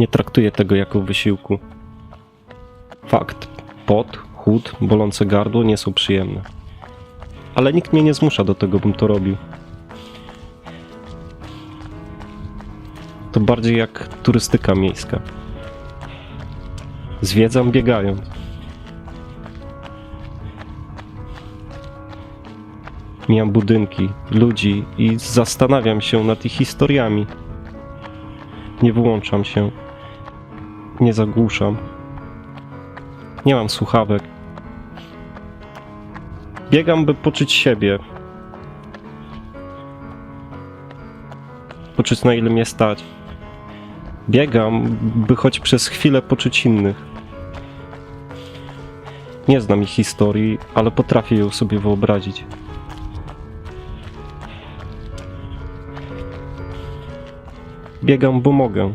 Nie traktuję tego jako wysiłku. Fakt. Pot, chłód, bolące gardło nie są przyjemne. Ale nikt mnie nie zmusza do tego, bym to robił. To bardziej jak turystyka miejska. Zwiedzam biegając. Mijam budynki, ludzi i zastanawiam się nad ich historiami. Nie wyłączam się. Nie zagłuszam. Nie mam słuchawek. Biegam, by poczuć siebie. Poczuć na ile mnie stać. Biegam, by choć przez chwilę poczuć innych. Nie znam ich historii, ale potrafię ją sobie wyobrazić. Biegam, bo mogę.